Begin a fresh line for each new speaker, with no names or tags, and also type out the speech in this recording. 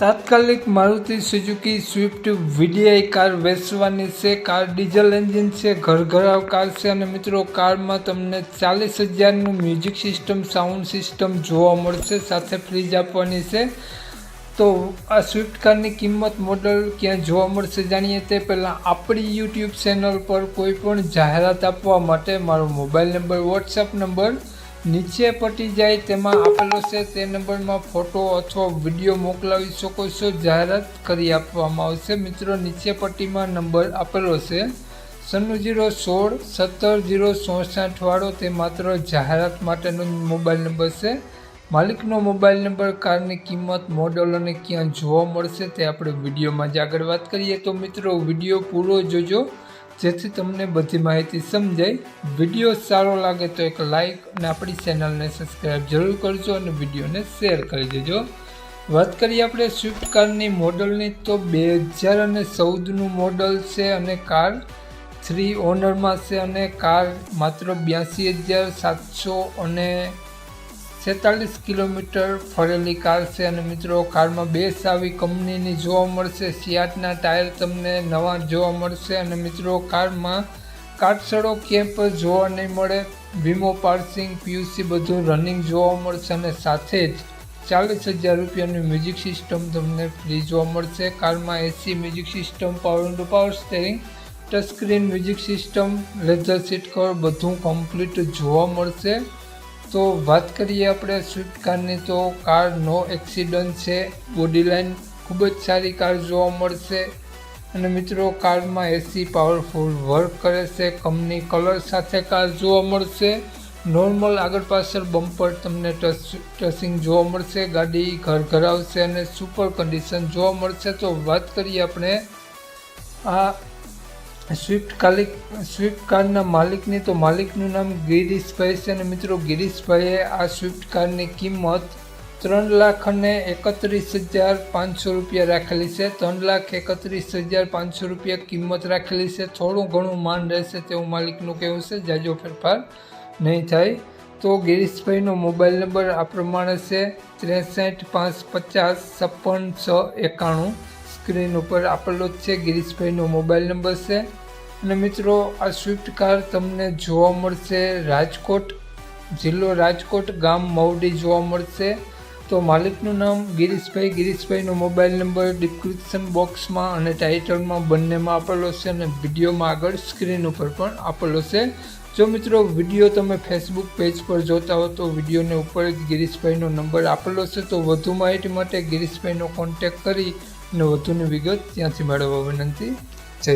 તાત્કાલિક Maruti Suzuki Swift VDI car વેચવાની છે. કાર ડીઝલ એન્જિન છે, ઘરઘરાવ કાર છે અને મિત્રો કારમાં તમને ચાલીસ હજારનું મ્યુઝિક સિસ્ટમ, સાઉન્ડ સિસ્ટમ જોવા મળશે, સાથે ફ્રીજ આપવાની છે. તો આ સ્વિફ્ટ કારની કિંમત મોડલ ક્યાં જોવા મળશે જાણીએ તે પહેલાં આપણી યુટ્યુબ ચેનલ પર કોઈ પણ જાહેરાત આપવા માટે મારો મોબાઈલ નંબર વોટ્સઅપ નંબર નીચે પટી જાય તેમાં આપેલો છે તે નંબરમાં ફોટો અથવા વીડિયો મોકલાવી શકો છો. જાહેરાત કરી આપવામાં આવશે. મિત્રો, નીચે પટ્ટીમાં નંબર આપેલો છે. સન્નું જીરો સોળ સત્તર જીરો ચોસઠ વાળો તે માત્ર જાહેરાત માટેનો મોબાઈલ નંબર છે. માલિકનો મોબાઈલ નંબર, કારની કિંમત, મોડલ અને ક્યાં જોવા મળશે તે આપણે વિડીયોમાં જ આગળ વાત કરીએ. તો મિત્રો, વીડિયો પૂરો જોજો. જેથી તમને બધી માહિતી સમજાય. વીડિયો સારો લાગે તો એક લાઇક અને આપણી ચેનલને સબસ્ક્રાઈબ જરૂર કરજો અને વિડીયોને શેર કરી દેજો. વાત કરીએ આપણે સ્વિફ્ટ કારની મોડલની તો બે હજાર અને ચૌદનું મોડલ છે અને કાર થ્રી ઓનરમાં છે અને કાર માત્ર બ્યાસી હજાર સાતસો અને છેતાલીસ કિલોમીટર ફરેલી કાર છે અને મિત્રો, કારમાં બેસ આવી કંપનીની જોવા મળશે. સિયાટના ટાયર તમને નવા જોવા મળશે અને મિત્રો, કારમાં કાટસડો ક્યાંય પર જોવા નહીં મળે. વીમો, પાર્સિંગ, પીયુસી બધું રનિંગ જોવા મળશે અને સાથે જ ચાલીસ હજાર રૂપિયાની મ્યુઝિક સિસ્ટમ તમને ફ્રી જોવા મળશે. કારમાં AC music system power to power steering touchscreen music system leather seat cover બધું કમ્પ્લીટ જોવા મળશે. તો વાત કરીએ આપણે સ્વિફ્ટ કારની તો કાર નો એક્સિડન્ટ છે. બોડી લાઇન ખૂબ જ સારી કાર જોવા મળશે. અને મિત્રો કારમાં એસી પાવરફુલ વર્ક કરે છે. કંપની કલર સાથે કાર જોવા મળશે. નોર્મલ આગળ પાછળ બમ્પર તમને ટચ ટચિંગ જોવા મળશે. ગાડી ઘર ઘર આવશે અને સુપર કન્ડિશન જોવા મળશે. તો વાત કરીએ આપણે આ સ્વિફ્ટ કાલિક સ્વિફ્ટ કારના માલિકની તો માલિકનું નામ ગિરીશભાઈ છે અને મિત્રો ગિરીશભાઈએ આ સ્વિફ્ટ કારની કિંમત ત્રણ લાખ અને એકત્રીસ હજાર પાંચસો રૂપિયા રાખેલી છે. ત્રણ લાખ એકત્રીસ હજાર પાંચસો રૂપિયા કિંમત રાખેલી છે. થોડું ઘણું માન રહેશે તેવું માલિકનું કહેવું છે. જાજો ફેરફાર નહીં થાય. તો ગિરીશભાઈનો મોબાઈલ નંબર આ પ્રમાણે છે. ત્રેસઠ પાંચ પચાસ છપ્પન છ એકાણું. સ્ક્રીન ઉપર આપેલો જ છે. ગિરીશભાઈનો મોબાઈલ નંબર છે. અને મિત્રો, આ સ્વિફ્ટ કાર તમને જોવા મળશે રાજકોટ, જિલ્લો રાજકોટ ગામ મવડી જોવા મળશે. તો માલિકનું નામ ગિરીશભાઈ. ગિરીશભાઈનો મોબાઈલ નંબર ડિસ્ક્રિપ્શન બોક્સમાં અને ટાઇટલમાં બંનેમાં આપેલો છે અને વિડીયોમાં આગળ સ્ક્રીન ઉપર પણ આપેલો છે. જો મિત્રો, વીડિયો તમે ફેસબુક પેજ પર જોતા હો તો વિડીયોને ઉપર જ ગિરીશભાઈનો નંબર આપેલો છે. તો વધુ માહિતી માટે ગિરીશભાઈનો કોન્ટેક કરી અને વધુની વિગત ત્યાંથી મેળવવા વિનંતી. જય